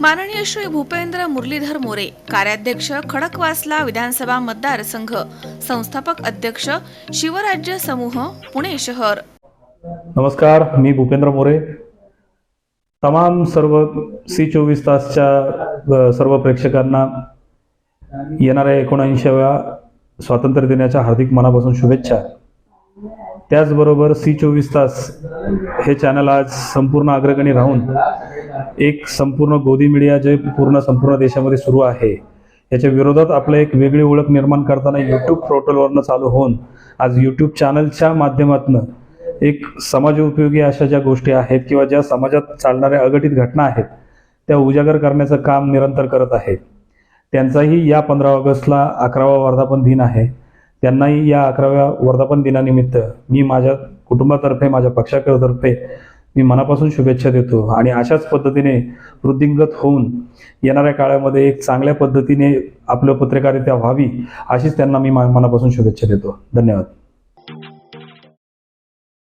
माननीय श्री भूपेंद्र मुरलीधर मोरे कार्याध्यक्ष खडकवासला विधानसभा मतदारसंघ संस्थापक अध्यक्ष शिवराज्य समूह पुणे शहर. नमस्कार मी भूपेंद्र मोरे. तमाम सर्व सी चोवीस तासच्या सर्व प्रेक्षकांना येणाऱ्या एकोणऐंशाव्या स्वातंत्र्य दिनाच्या हार्दिक मनापासून शुभेच्छा. त्याचबरोबर सी चोवीस तास हे चॅनल आज संपूर्ण अग्रगणी राहून एक संपूर्ण गोदी मीडिया जे पूर्ण संपूर्ण देशामध्ये सुरू आहे याच्या विरोधात आपलं एक वेगळी ओळख निर्माण करताना यूट्यूब पोर्टलवरनं चालू होऊन आज यूट्यूब चॅनलच्या माध्यमातून एक समाज उपयोगी अशा ज्या गोष्टी आहेत किंवा ज्या समाजात चालणाऱ्या अघटित घटना आहेत त्या उजागर करण्याचं काम निरंतर करत आहे त्यांचाही या पंधरा ऑगस्टला अकरावा वर्धापन दिन आहे. त्यांनाही या अकराव्या वर्धापन दिनानिमित्त मी माझ्या कुटुंबातर्फे माझ्या पक्षातर्फे मी मनापासून शुभेच्छा देतो. आणि अशाच पद्धतीने वृद्धिंगत होऊन येणाऱ्या काळामध्ये एक चांगल्या पद्धतीने आपलं पत्रकारिता व्हावी अशीच त्यांना मी मा- मनापासून शुभेच्छा देतो. धन्यवाद.